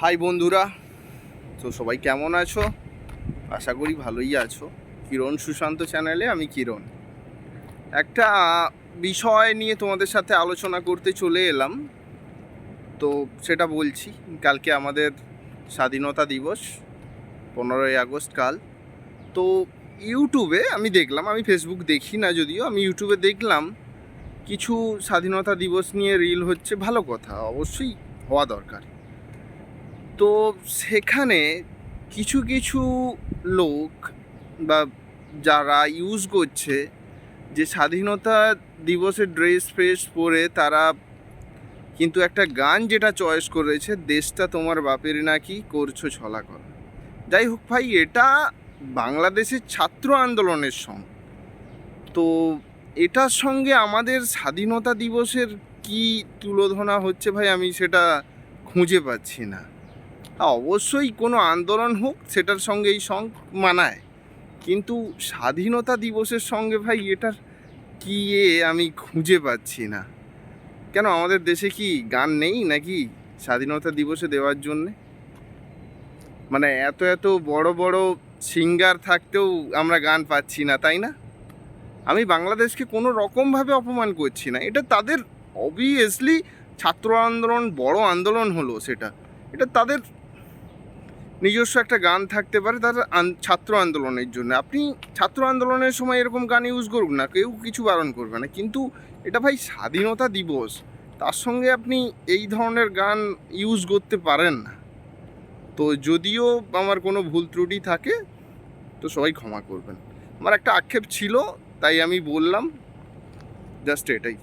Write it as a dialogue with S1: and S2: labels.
S1: High বন্ধুরা, তো সবাই কেমন আছো? আশা করি ভালোই আছো। কিরণ সুশান্ত চ্যানেলে আমি কিরণ। একটা বিষয় নিয়ে তোমাদের সাথে আলোচনা করতে চলে এলাম। তো সেটা বলছি, কালকে আমাদের স্বাধীনতা দিবস, পনেরোই আগস্ট কাল। তো ইউটিউবে আমি দেখলাম, আমি ফেসবুক দেখি না যদিও, আমি ইউটিউবে দেখলাম, কিছু স্বাধীনতা দিবস নিয়ে রিল হচ্ছে, ভালো কথা, অবশ্যই হওয়া দরকার। তো সেখানে কিছু কিছু লোক বা যারা ইউজ করছে যে স্বাধীনতা দিবসের ড্রেস ফ্রেস পরে তারা কিন্তু একটা গান যেটা চয়েস করেছে, দেশটা তোমার বাপের নাকি করছ ছলা কর? যাই হোক ভাই, এটা বাংলাদেশের ছাত্র আন্দোলনের সং তো এটার সঙ্গে আমাদের স্বাধীনতা দিবসের কি তুলোধনা হচ্ছে ভাই, আমি সেটা খুঁজে পাচ্ছি না। অবশ্যই কোনো আন্দোলন হোক, সেটার সঙ্গে এই সং মানায়। কিন্তু স্বাধীনতা দিবসের সঙ্গে ভাই এটার কি এ আমি খুঁজে পাচ্ছি না। কেন, আমাদের দেশে কি গান নেই নাকি স্বাধীনতা দিবসে দেওয়ার জন্যে? মানে এত এত বড় বড় সিঙ্গার থাকতেও আমরা গান পাচ্ছি না, তাই না? আমি বাংলাদেশকে কোনো রকমভাবে অপমান করছি না। এটা তাদের অবভিয়াসলি ছাত্র আন্দোলন, বড় আন্দোলন হলো সেটা। এটা তাদের নিজস্ব একটা গান থাকতে পারে তার ছাত্র আন্দোলনের জন্য। আপনি ছাত্র আন্দোলনের সময় এরকম গান ইউজ করুন না, কেউ কিছু বারণ করবে না। কিন্তু এটা ভাই স্বাধীনতা দিবস, তার সঙ্গে আপনি এই ধরনের গান ইউজ করতে পারেন না। তো যদিও আমার কোনো ভুল ত্রুটি থাকে, তো সবাই ক্ষমা করবেন। আমার একটা আক্ষেপ ছিল, তাই আমি বললাম জাস্ট এটাই।